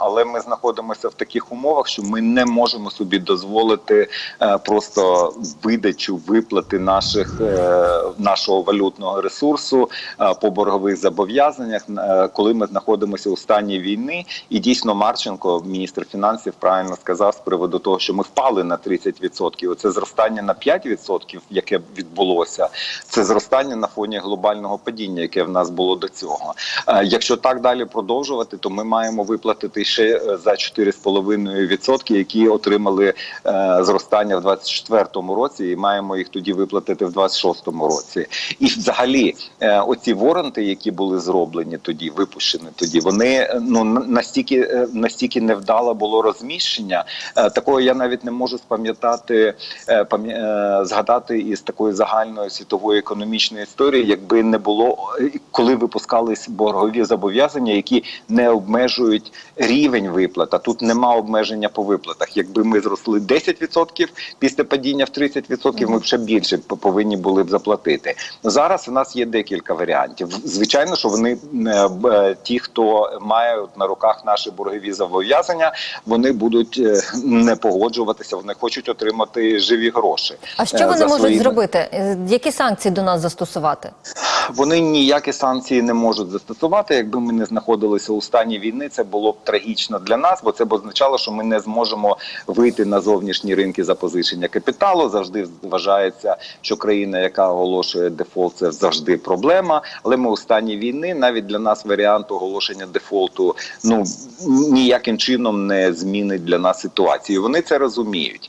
Але ми знаходимося в таких умовах, що ми не можемо собі дозволити е, просто видачу виплати наших е, нашого валютного ресурсу е, по боргових зобов'язаннях, е, коли ми знаходимося у стані війни. І дійсно Марченко, міністр фінансів, правильно сказав з приводу того, що ми впали на 30%. Оце зростання на 5%, яке відбулося, це зростання на фоні глобального падіння, яке в нас було до цього. Е, Якщо так далі продовжувати, то ми маємо виплатити ще е, за 4,5%, які отримали е, зростання в 24-му році, і маємо їх тоді виплатити в 26-му році. І взагалі, е, оці воронти, які були зроблені тоді, випущені тоді, вони ну на- настільки настільки невдало було розміщення. Такого я навіть не можу спам'ятати пам'я- згадати із такої загальної світової економічної історії, якби не було коли випускались боргові зобов'язання, які не обмежують рівень виплат. А тут нема обмеження по виплатах. Якби ми зросли 10% після падіння в 30%, ми б ще більше повинні були б заплатити. Зараз у нас є декілька варіантів. Звичайно, що вони е, е, ті, хто має на руках наші боргові зобов'язання, вони будуть е, не погоджуватися. Вони хочуть отримати живі гроші. А що вони можуть зробити? Які санкції до нас застосувати? Вони ніякі санкції не можуть застосувати. Якби ми не знаходилися у стані війни, це було б трагічно для нас, бо це б означало, що ми не зможемо вийти на зовнішні ринки запозичення капіталу. Завжди вважається, що країна, яка оголошує дефолт, це завжди проблема. Але ми у стані війни. Навіть для нас варіант оголошення дефолту ну ніяким чином не змінить для нас ситуацію. Вони це розуміють.